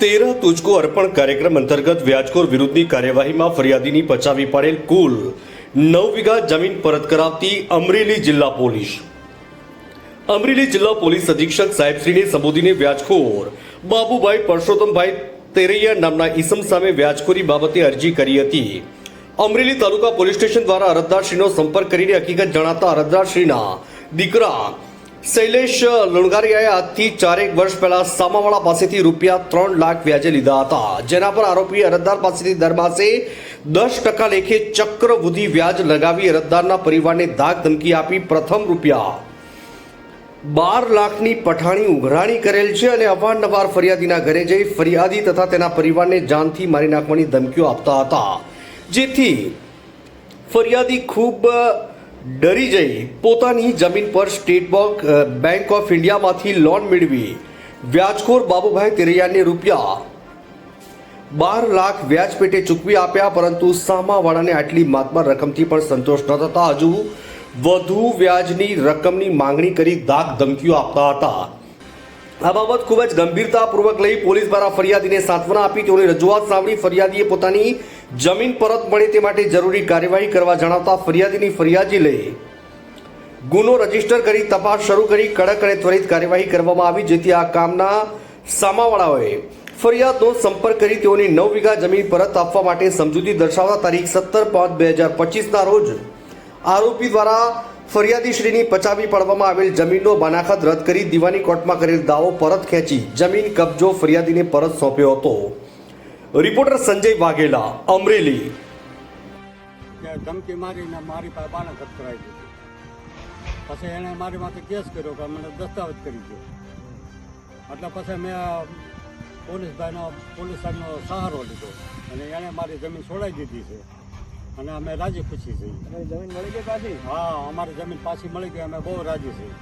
તેરા તુજકો અર્પણ કાર્યક્રમ અંતર્ગત વ્યાજખોર વિરુદ્ધની કાર્યવાહીમાં ફરિયાદીની પચાવી પાડેલ કુલ નવ વીઘા જમીન પરત કરાવતી અમરેલી જિલ્લા પોલીસ. અમરેલી જિલ્લા પોલીસ અધિક્ષક સાહેબશ્રીને સંબોધીને વ્યાજખોર બાબુભાઈ પરસોત્તમભાઈ તેરૈયા નામના ઈસમ સામે વ્યાજખોરી બાબતે અરજી કરી હતી. અમરેલી તાલુકા પોલીસ સ્ટેશન દ્વારા અરજદારશ્રીનો સંપર્ક કરીને હકીકત જણાતા અરજદારશ્રીના દીકરા શૈલેષ લુણગારિયાએ આજથી ચારેક વર્ષ પહેલા સામાવાળા પાસેથી રૂપિયા ત્રણ લાખ વ્યાજે લીધા હતા. જેના પર આરોપી અરજદાર પાસેથી દર માસે દસ ટકા લેખે ચક્રવૃદ્ધિ વ્યાજ લગાવી અરજદારના પરિવારને ધાક ધમકી આપી પ્રથમ રૂપિયા. બાર લાખની પઠાણી ઉઘરાણી કરેલ છે અને અવારનવાર ફરિયાદીના ઘરે જઈ ફરિયાદી તથા તેના પરિવારને જાનથી મારી નાખવાની ધમકીઓ આપતા હતા. જેથી ફરિયાદી ખૂબ ડરી જઈ પોતાની જમીન પર સ્ટેટ બેંક બેંક ઓફ ઇન્ડિયામાંથી લોન મેળવી. વ્યાજખોર બાબુભાઈ તેરૈયાને રૂપિયા બાર લાખ વ્યાજ પેટે ચૂકવી આપ્યા, પરંતુ સામાવાળાને આટલી માતબર રકમથી પણ સંતોષ ન થતા હજુ વધુ વ્યાજની રકમની માંગણી કરી દાગ ધમકીઓ આપતા હતા. આ બાબત ખૂબ જ ગંભીરતાપૂર્વક લઈ પોલીસ દ્વારા ફરિયાદીને સાંત્વના આપી. તેઓની રજૂઆત સાંભળી ફરિયાદીએ પોતાની જમીન પરત મળે તે માટે જરૂરી કાર્યવાહી કરવા જણાવતા ફરિયાદીની ફરિયાદી લઈ ગુનો રજિસ્ટર કરી તપાસ શરૂ કરી કડક અને ત્વરિત કાર્યવાહી કરવામાં આવી, જેથી આ કામના સામાવાળાઓએ ફરિયાદનો સંપર્ક કરી તેઓની નવ વીઘા જમીન પરત આપવા માટે સમજૂતી દર્શાવતા તારીખ સત્તર પાંચ બે હજાર પચીસના રોજ આરોપી દ્વારા ફરિયાદીશ્રીની પચાવી પાડવામાં આવેલ જમીનનો બાનાખત રદ કરી દીવાની કોર્ટમાં કરેલ દાવો પરત ખેંચી જમીન કબજો ફરિયાદીને પરત સોંપ્યો હતો. રિપોર્ટર સંજય વાઘેલા અમરેલી. કે ધમકી મારીને મારી પાસે બાળક કરાવી દીધી. પછી એણે મારી માથે કેસ કર્યો કે મને દસ્તાવેજ કરી દો એટલે પછી મેં પોલીસ ભાઈનો પોલીસ સાહેબનો સહારો લીધો. અને એણે મારી જમીન છોડાવી દીધી છે. અને અમે રાજી ખુશી છીએ. જમીન મળી ગઈ પાછી? હા અમારી જમીન પાછી મળી ગઈ. અમે બહુ રાજી છીએ.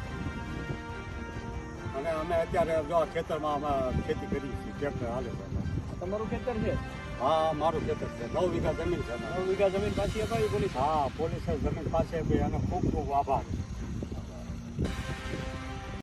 અને અમે અત્યારે જો ખેતરમાં અમે ખેતી કરીએ છીએ. ટ્રેક્ટર હાલે છે. તમારું ખેતર છે? હા મારું ખેતર છે. નવ વીઘા જમીન છે નવ વીઘા જમીન પાછી અપાવી પોલીસ? હા પોલીસે જમીન પાસે બી અને ખૂબ ખૂબ આભાર.